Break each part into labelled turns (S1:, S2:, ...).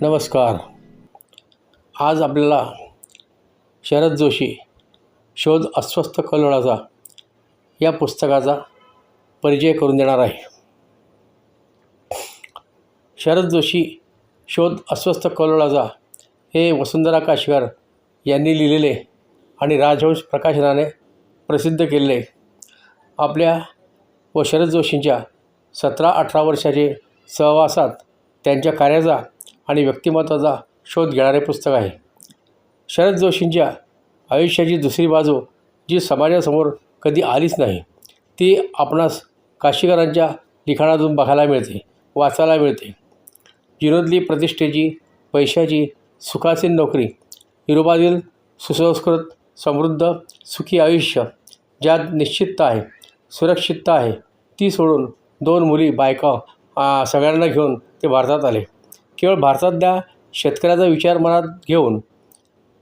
S1: नमस्कार. आज आपल्याला शरद जोशी शोध अस्वस्थ कलोळाचा या पुस्तकाचा परिचय करून देणार आहे. शरद जोशी शोध अस्वस्थ कलोळाचा हे वसुंधरा काशकर यांनी लिहिलेले आणि राजहंश प्रकाशनाने प्रसिद्ध केलेले आपल्या व शरद जोशींच्या सतरा अठरा वर्षाचे सहवासात त्यांच्या कार्याचा आणि व्यक्तिमत्वाचा शोध घेणारे पुस्तक आहे. शरद जोशींच्या आयुष्याची दुसरी बाजू जी समाजासमोर कधी आलीच नाही ती आपणास काशीकरांच्या लिखाणातून बघायला मिळते वाचायला मिळते. विनोदली प्रतिष्ठेची पैशाची सुखासीन नोकरी युरोपातील सुसंस्कृत समृद्ध सुखी आयुष्य ज्यात निश्चितता आहे सुरक्षितता आहे ती सोडून दोन मुली बायका सगळ्यांना घेऊन ते भारतात आले. केवळ भारतातल्या शेतकऱ्याचा विचार मनात घेऊन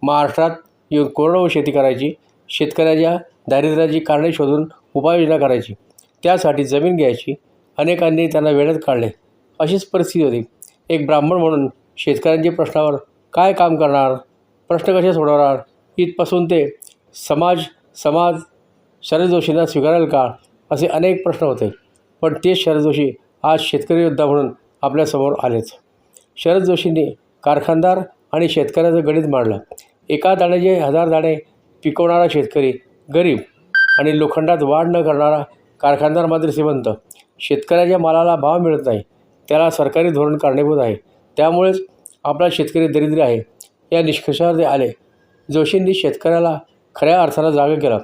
S1: महाराष्ट्रात येऊन कोरडवाहू शेती करायची शेतकऱ्याच्या दारिद्र्याची कारणे शोधून उपाययोजना करायची त्यासाठी जमीन घ्यायची अनेकांनी त्यांना वेळेत काढले. अशीच परिस्थिती होती. एक ब्राह्मण म्हणून शेतकऱ्यांच्या प्रश्नावर काय काम करणार प्रश्न कसे सोडवणार इथपासून ते समाज समाज शरद जोशींना स्वीकारेल का असे अनेक प्रश्न होते. पण तेच शरद जोशी आज शेतकरी योद्धा म्हणून आपल्यासमोर आलेच. शरद जोशींनी कारखानदार आणि शेतकऱ्याचं गणित मांडलं. एका दाण्याचे हजार दाणे पिकवणारा शेतकरी गरीब आणि लोखंडात वाढ न करणारा कारखानदार मात्र श्रीमंत. शेतकऱ्याच्या मालाला भाव मिळत नाही. त्याला सरकारी धोरण कारणीभूत आहे. त्यामुळेच आपला शेतकरी दरिद्र आहे. या निष्कर्षावर ते आले. जोशींनी शेतकऱ्याला खऱ्या अर्थानं जागं केलं.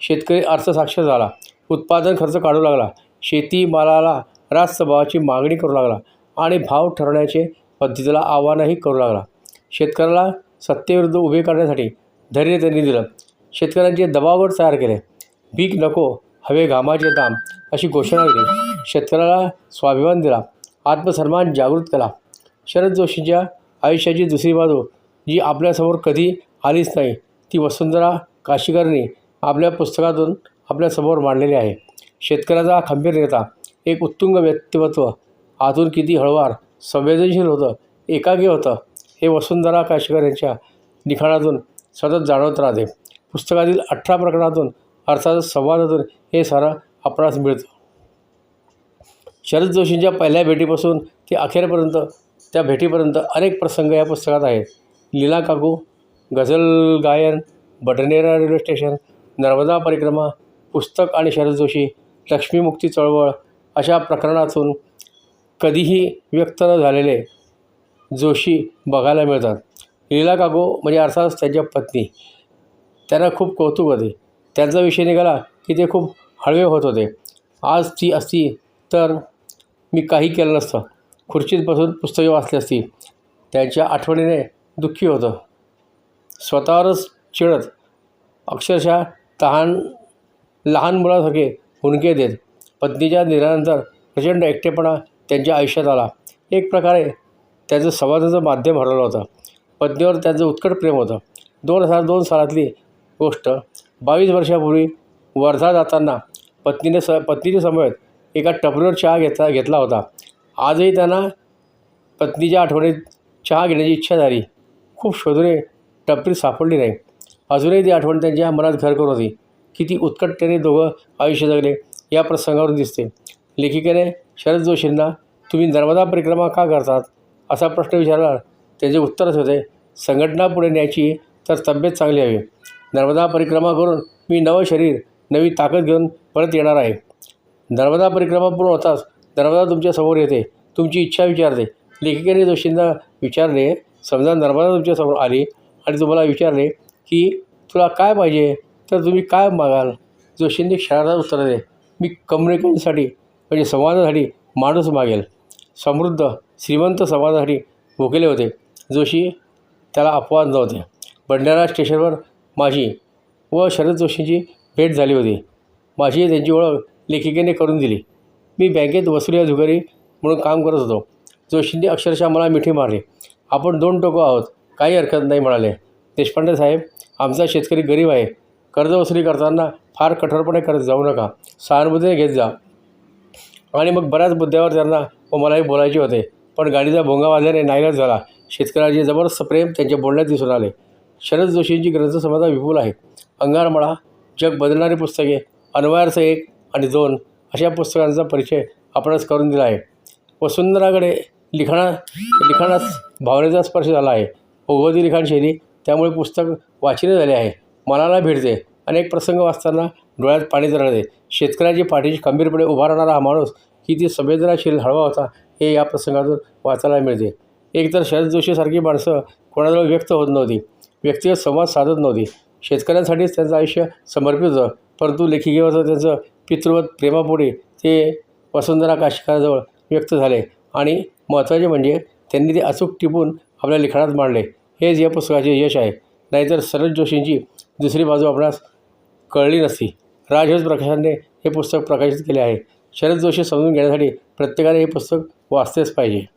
S1: शेतकरी अर्थसाक्षर झाला. उत्पादन खर्च काढू लागला. शेती मालाला रास्त भावाची मागणी करू लागला आणि भाव ठरवण्याचे पद्धतीला आव्हानही करू लागला. शेतकऱ्याला सत्तेविरुद्ध उभे करण्यासाठी धैर्य त्यांनी दिलं. शेतकऱ्यांचे दबावर तयार केले. भीक नको हवे घामाचे दाम अशी घोषणा केली शेतकऱ्याला स्वाभिमान दिला. आत्मसन्मान जागृत केला. शरद जोशींच्या आयुष्याची दुसरी बाजू जी आपल्यासमोर कधी आलीच नाही ती वसुंधरा काशीकरनी आपल्या पुस्तकातून आपल्यासमोर मांडलेली आहे. शेतकऱ्याचा खंबीर नेता एक उत्तुंग व्यक्तिमत्व आतून किती हळवार संवेदनशील होतं एकागी होतं. हे वसुंधरा काशकर यांच्या लिखाणातून सतत जाणवत राहते. पुस्तकातील अठरा प्रकरणातून अर्थात संवादातून हे सारं आपणास मिळतं. शरद जोशींच्या पहिल्या भेटीपासून ते अखेरपर्यंत त्या भेटीपर्यंत अनेक प्रसंग या पुस्तकात आहेत. लीला काकू गझल गायन बडनेरा रेल्वे स्टेशन नर्मदा परिक्रमा पुस्तक आणि शरद जोशी लक्ष्मीमुक्ती चळवळ अशा प्रकरणातून कधीही व्यक्त न झालेले जोशी बघायला मिळतात. लीला काको म्हणजे अर्थातच त्यांच्या पत्नी. त्यांना खूप कौतुक होते. त्यांचा विषय निघाला की ते खूप हळवे होत होते. आज ती असती तर मी काही केलं नसतं. खुर्चीत बसून पुस्तके वाचली असती. त्यांच्या आठवणीने दुःखी होतं. स्वतःवरच चिडत अक्षरशः तहान लहान मुलासारखे हुणके देत. पत्नीच्या निधनानंतर प्रचंड एकटेपणा त्यांच्या आयुष्यात आला. एक प्रकारे त्याचं संवादाचं माध्यम हरवलं होतं. पत्नीवर त्याचं उत्कट प्रेम होतं. दोन हजार दोन सालातली गोष्ट बावीस वर्षापूर्वी वर्धा जाताना पत्नीने स पत्नीच्या समवेत एका टपरीवर चहा घेतला घेतला होता. आजही त्यांना पत्नीच्या आठवणीत चहा घेण्याची इच्छा झाली. खूप शोधूनही टपरी सापडली नाही. अजूनही ती आठवण त्यांच्या मनात घर करत होती. किती उत्कटतेने दोघं आयुष्य जगले या प्रसंगावरून दिसते. लेखिकेने शरद जोशींना तुम्ही नर्मदा परिक्रमा का करतात? असा प्रश्न विचारला त्याचे उत्तरच होते संघटना पुढे न्यायची तर तब्येत चांगली हवी. नर्मदा परिक्रमा करून मी नवं शरीर नवी ताकद घेऊन परत येणार आहे. नर्मदा परिक्रमा पूर्ण होताच नर्मदा तुमच्यासमोर येते तुमची इच्छा विचारते. लेखिकेने जोशींना विचारले समजा नर्मदा तुमच्यासमोर आली आणि तुम्हाला विचारले की तुला काय पाहिजे? तर तुम्ही काय मागाल? जोशींनी क्षणार्धात उत्तर दिले मी कम्युनिकेशनसाठी म्हणजे संवादासाठी माणूस मागेल. समृद्ध श्रीमंत समाजासाठी भोकेले होते. जोशी त्याला अपवाद नव्हते. भंडारा स्टेशनवर माझी व शरद जोशींची भेट झाली होती. माझी त्यांची ओळख लेखिकेने करून दिली. मी बँकेत वसुली अधिकारी म्हणून काम करत होतो. जोशींनी अक्षरशः मला मिठी मारली. आपण दोन टोकं आहोत. काही हरकत नाही म्हणाले. देशपांडे साहेब आमचा शेतकरी गरीब आहे. कर्ज वसुली करताना फार कठोरपणे करत जाऊ नका. सहानुभूतीने घेत जा. आणि मग बऱ्याच मुद्द्यावर त्यांना व मलाही बोलायचे होते. पण गाडीचा भोंगा वाजल्याने नाईलाज झाला. शेतकऱ्याचे जबरदस्त प्रेम त्यांच्या बोलण्यात दिसून आले. शरद जोशींची ग्रंथसंपदा विपुल आहे. अंगारमळा जग बदलणारी पुस्तके अन्वयार्थ एक आणि दोन अशा पुस्तकांचा परिचय आपणच करून दिला आहे. वसुंधराकडे लिखाणा लिखाणास भावनेचा स्पर्श झाला आहे. ओघवती लिखाण शैली त्यामुळे पुस्तक वाचनीय झाले आहे. मनाला भिडते अनेक प्रसंग वाचताना डोळ्यात पाणी तरळते शेतकऱ्याची पाठीशी खंबीरपणे उभा राहणारा हा माणूस किती संवेदनाशील हळवा होता हे या प्रसंगातून वाचायला मिळते. एकतर शरद जोशीसारखी माणसं कोणाजवळ व्यक्त होत नव्हती व्यक्तिगत संवाद साधत नव्हती. शेतकऱ्यांसाठीच त्यांचं आयुष्य समर्पित होतं परंतु लेखिकेवरचं त्यांचं पितृवत प्रेमापुढे ते वसुंधरा काशिकाजवळ व्यक्त झाले. आणि महत्त्वाचे म्हणजे त्यांनी ते अचूक टिपून आपल्या लिखाणात मांडले. हेच या पुस्तकाचे यश आहे. नाहीतर शरद जोशींची दुसरी बाजू आपणास कळली नसती. राजहंस प्रकाशनने हे पुस्तक प्रकाशित केले आहे. शरद जोशी समजून घेण्यासाठी प्रत्येकाने हे पुस्तक वाचतेच पाहिजे.